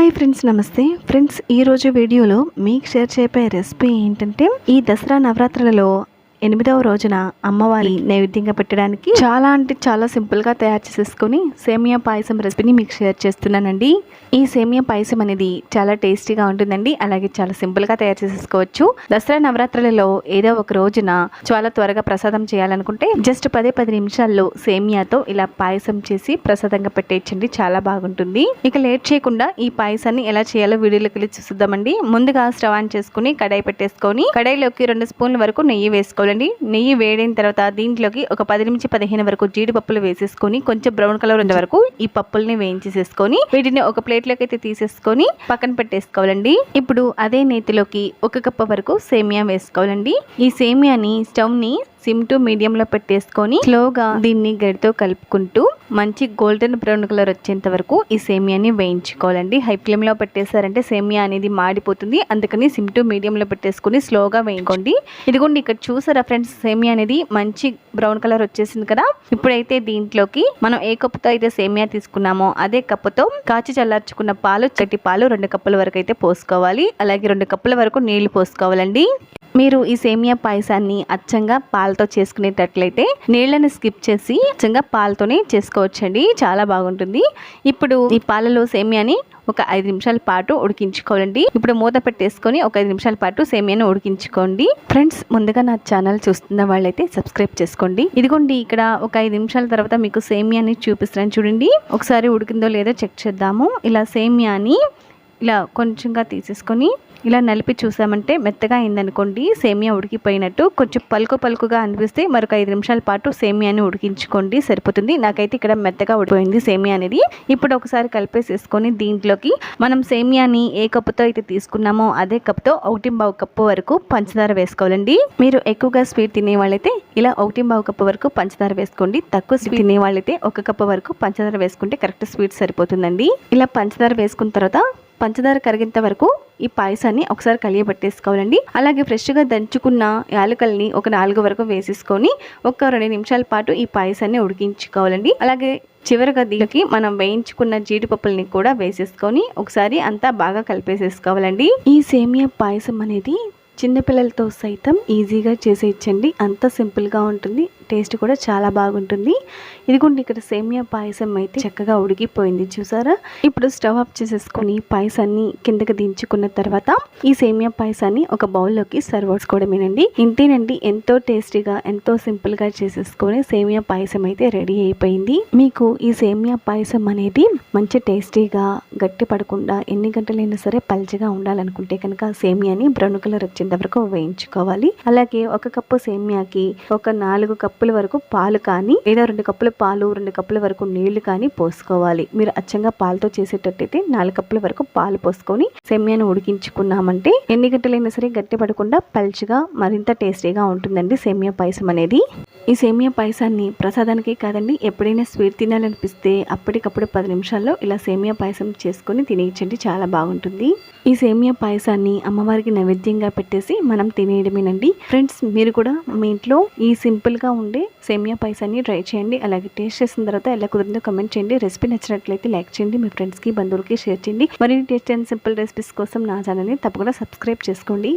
Hi friends నమస్తే. Friends ఈరోజు వీడియోలో మీకు షేర్ చేయబోయే రెసిపీ ఏంటంటే ఈ దసరా నవరాత్రులలో ఎనిమిదవ రోజున అమ్మవారి నైవేద్యంగా పెట్టడానికి చాలా అంటే చాలా సింపుల్గా తయారు చేసేసుకొని సేమియా పాయసం రెసిపీని మీకు షేర్ చేస్తున్నానండి. ఈ సేమియా పాయసం అనేది చాలా టేస్టీగా ఉంటుందండి. అలాగే చాలా సింపుల్గా తయారు చేసేసుకోవచ్చు. దసరా నవరాత్రులలో ఏదో ఒక రోజున చాలా త్వరగా ప్రసాదం చేయాలనుకుంటే జస్ట్ పదే పది నిమిషాల్లో సేమియాతో ఇలా పాయసం చేసి ప్రసాదంగా పెట్టేయచ్చండి. చాలా బాగుంటుంది. ఇక లేట్ చేయకుండా ఈ పాయసాన్ని ఎలా చేయాలో వీడియోలోకి వెళ్ళి చూద్దామండి ముందుగా స్టవ్ ఆన్ చేసుకుని కడాయి పెట్టేసుకొని కడాయిలోకి రెండు స్పూన్ల వరకు నెయ్యి వేసుకోవాలండి నెయ్యి వేడిన తర్వాత దీంట్లోకి ఒక పది నుంచి పదిహేను వరకు జీడిపప్పులు వేసేసుకొని కొంచెం బ్రౌన్ కలర్ ఉండే వరకు ఈ పప్పుల్ని వేయించేసేసుకొని వీటిని ఒక ప్లేట్లోకి అయితే తీసేసుకొని పక్కన పెట్టేసుకోవాలండి. ఇప్పుడు అదే నేతిలోకి ఒక కప్పు వరకు సేమియా వేసుకోవాలండి. ఈ సేమియాని స్టవ్ని సిమ్ టు మీడియంలో పెట్టేసుకొని స్లోగా దీన్ని గడితో కలుపుకుంటూ మంచి గోల్డెన్ బ్రౌన్ కలర్ వచ్చేంత వరకు ఈ సేమియాని వేయించుకోవాలండి. హై ఫ్లేమ్లో పెట్టేశారంటే సేమియా అనేది మాడిపోతుంది. అందుకని సిమ్ టు మీడియంలో పెట్టేసుకొని స్లోగా వేయించుకోండి. ఇదిగోండి ఇక్కడ చూసారా ఫ్రెండ్స్ సేమియా అనేది మంచి బ్రౌన్ కలర్ వచ్చేసింది కదా. ఇప్పుడైతే దీంట్లోకి మనం ఏ కప్పుతో అయితే సేమియా తీసుకున్నామో అదే కప్పుతో కాచి చల్లార్చుకున్న పాలు చట్టి పాలు రెండు కప్పుల వరకు అయితే పోసుకోవాలి. అలాగే రెండు కప్పుల వరకు నీళ్ళు పోసుకోవాలండి. మీరు ఈ సేమియా పాయసాన్ని అచ్చంగా పాలతో చేసుకునేటట్లయితే నీళ్ళని స్కిప్ చేసి అచ్చంగా పాలతోనే చేసుకోవచ్చండి. చాలా బాగుంటుంది. ఇప్పుడు ఈ పాలలో సేమియాని ఒక ఐదు నిమిషాల పాటు ఉడికించుకోవాలండి. ఇప్పుడు మూత పెట్టేసుకొని ఒక ఐదు నిమిషాల పాటు సేమియాను ఉడికించుకోండి. ఫ్రెండ్స్ ముందుగా నా ఛానల్ చూస్తున్న వాళ్ళైతే సబ్స్క్రైబ్ చేసుకోండి. ఇదిగోండి ఇక్కడ ఒక ఐదు నిమిషాల తర్వాత మీకు సేమియాని చూపిస్తాను చూడండి. ఒకసారి ఉడికిందో లేదో చెక్ చేద్దాము. ఇలా సేమియాని ఇలా కొంచెంగా తీసేసుకొని ఇలా నలిపి చూసామంటే మెత్తగా అయిందనుకోండి సేమియా ఉడికిపోయినట్టు కొంచెం పలుకు పలుకుగా అనిపిస్తే మరొక ఐదు నిమిషాల పాటు సేమియాని ఉడికించుకోండి సరిపోతుంది. నాకైతే ఇక్కడ మెత్తగా ఉడిపోయింది సేమియా అనేది. ఇప్పుడు ఒకసారి కలిపేసేసుకొని దీంట్లోకి మనం సేమియాని ఏ కప్పుతో అయితే తీసుకున్నామో అదే కప్తో ఒకటి బావు కప్పు వరకు పంచదార వేసుకోవాలండి. మీరు ఎక్కువగా స్వీట్ తినే వాళ్ళైతే ఇలా ఒకటి బావు కప్పు వరకు పంచదార వేసుకోండి. తక్కువ స్వీట్ తినే వాళ్ళైతే ఒక కప్పు వరకు పంచదార వేసుకుంటే కరెక్ట్ స్వీట్ సరిపోతుందండి. ఇలా పంచదార వేసుకున్న తర్వాత పంచదార కరిగేంత వరకు ఈ పాయసాన్ని ఒకసారి కలియబెట్టేసుకోవాలండి అలాగే ఫ్రెష్గా దంచుకున్న యాలకల్ని ఒక నాలుగు వరకు వేసేసుకొని ఒక రెండు నిమిషాల పాటు ఈ పాయసాన్ని ఉడికించుకోవాలండి. అలాగే చివరిగా దీనికి మనం వేయించుకున్న జీడిపప్పుల్ని కూడా వేసేసుకొని ఒకసారి అంతా బాగా కలిపేసేసుకోవాలండి. ఈ సేమియా పాయసం అనేది చిన్నపిల్లలతో సైతం ఈజీగా చేసేయచ్చండి. అంత సింపుల్గా ఉంటుంది. టేస్ట్ కూడా చాలా బాగుంటుంది. ఇదిగోండి ఇక్కడ సేమియా పాయసం అయితే చక్కగా ఉడికిపోయింది. చూసారా? ఇప్పుడు స్టవ్ ఆఫ్ చేసేసుకుని పాయసాన్ని కిందకి దించుకున్న తర్వాత ఈ సేమియా పాయసాన్ని ఒక బౌల్లోకి సర్వ్ చేసుకోవడమేనండి. ఇంతేనండి ఎంతో టేస్టీగా ఎంతో సింపుల్గా చేసేసుకొని సేమియా పాయసం అయితే రెడీ అయిపోయింది. మీకు ఈ సేమియా పాయసం అనేది మంచి టేస్టీగా గట్టి పడకుండా ఎన్ని గంటలైనా సరే పల్చగా ఉండాలనుకుంటే కనుక సేమియాని బ్రౌన్ కలర్ వచ్చేంత వరకు వేయించుకోవాలి. అలాగే ఒక కప్పు సేమియాకి ఒక నాలుగు కప్పుల వరకు పాలు కానీ లేదా రెండు కప్పుల పాలు రెండు కప్పుల వరకు నీళ్ళు కానీ పోసుకోవాలి. మీరు అచ్చంగా పాలతో చేసేటట్టయితే నాలుగు కప్పుల వరకు పాలు పోసుకొని సెమ్యాను ఉడికించుకున్నామంటే ఎన్ని గంటలైనా సరే గట్టి పడకుండా పల్చగా మరింత టేస్టీగా ఉంటుందండి సేమియా పాయసం అనేది. ఈ సేమియా పాయసాన్ని ప్రసాదానికే కాదండి ఎప్పుడైనా స్వీట్ తినాలనిపిస్తే అప్పటికప్పుడు పది నిమిషాల్లో ఇలా సేమియా పాయసం చేసుకొని తినేయచ్చండి చాలా బాగుంటుంది. ఈ సేమియా పాయసాన్ని అమ్మవారికి నైవేద్యంగా పెట్టేసి మనం తినేయడమేనండి. ఫ్రెండ్స్ మీరు కూడా మీ ఇంట్లో ఈ సింపుల్గా ఉండే సేమియా పాయసాన్ని ట్రై చేయండి అలాగే టేస్ట్ చేసిన తర్వాత ఎలా కుదిరిందో కమెంట్ చేయండి. రెసిపీ నచ్చినట్లయితే లైక్ చేయండి మీ ఫ్రెండ్స్కి బంధువులకి షేర్ చేయండి. మరిన్ని టేస్ట్ అండ్ సింపుల్ రెసిపీస్ కోసం నా ఛానల్ని తప్పకుండా సబ్స్క్రైబ్ చేసుకోండి.